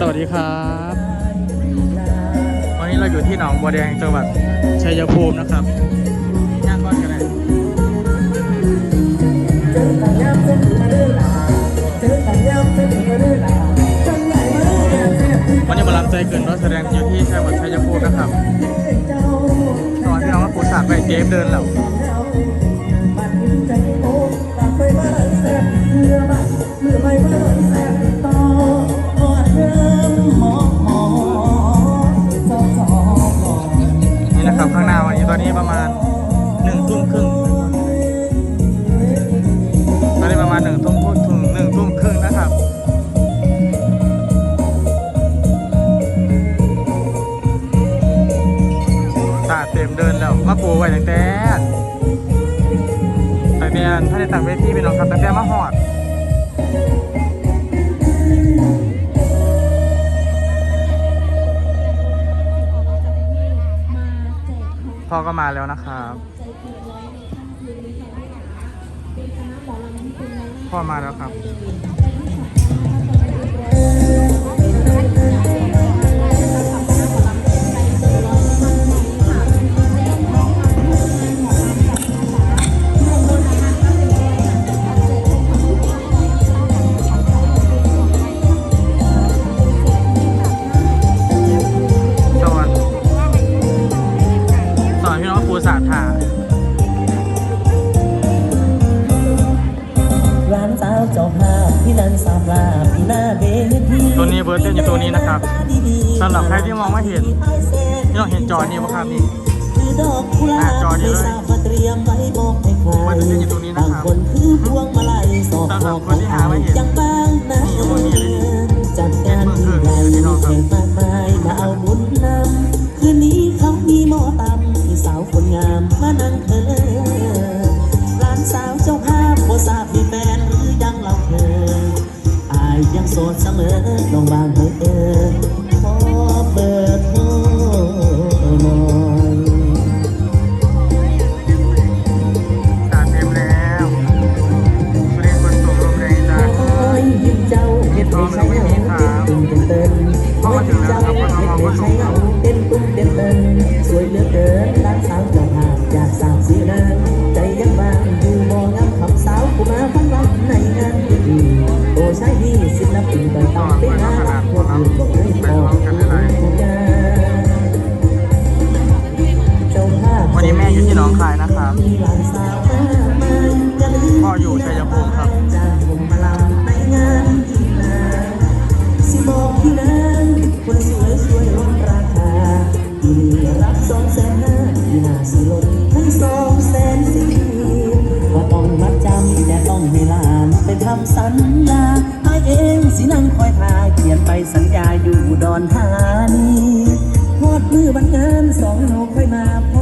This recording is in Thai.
สวัสดีครับ วันนี้เราอยู่ที่หนองบัวแดงจังหวัดชัยภูมินะครับย่างก้อนกันเลยวันนี้บอลลังใจเกินรถแสดงอยู่ที่จังหวัดชัยภูมินะครับตอนที่น้องมาปูสากไปเกมเดินแล้วนี่ ไว้ตั้งแต่ตั้งแต่ถ้าได้ตั้งเวทีพี่น้องครับตั้งแต่มาหอดพ่อก็มาแล้วนะครับพ่อมาแล้วครับ นี้เวอร์เต้นอยู่ตัวนี้นะครับสำหรับใครที่มองไม่เห็นพี่เราเห็นจอนี้ไหมครับนี่หน้าจอนี้เลยไม่ทราบว่าเตรียมไว้บอกให้ใครมันอยู่ตัวนี้นะครับสำหรับคนที่ ยยังโสดเสมอลองวางเฮ้ยเออขอเบอร์โทหน่อยตาเต็มแล้วเรียนคนสูงลมแรงจ้าโอ้ยยิ้มเจ้าเฮ็ดให้ใช้เอาเต้นตุ้มเต้นเต้นโอ้ยยิ้มเจ้าเฮ็ดให้ใช้เอา ต้องเป็นงานพวกอื่นก็เคยบอกทุกอย่างเจ้าภาพวันนี้แม่อยู่ที่หนองคายนะครับพ่ออยู่ชัยภูมิครับจาบอกคนสวยช่วยลดราคาที่นี่รับสองแสนห้าที่นาสิลดให้สองแสนสี่ก็ต้องมัดจำแต่ต้องให้ลานไปทำสัญญา เองสินั่งคอยทาเขียนไปสัญญาอยู่ดอนธานีทอดมือบันงานสองเราค่อยมาพ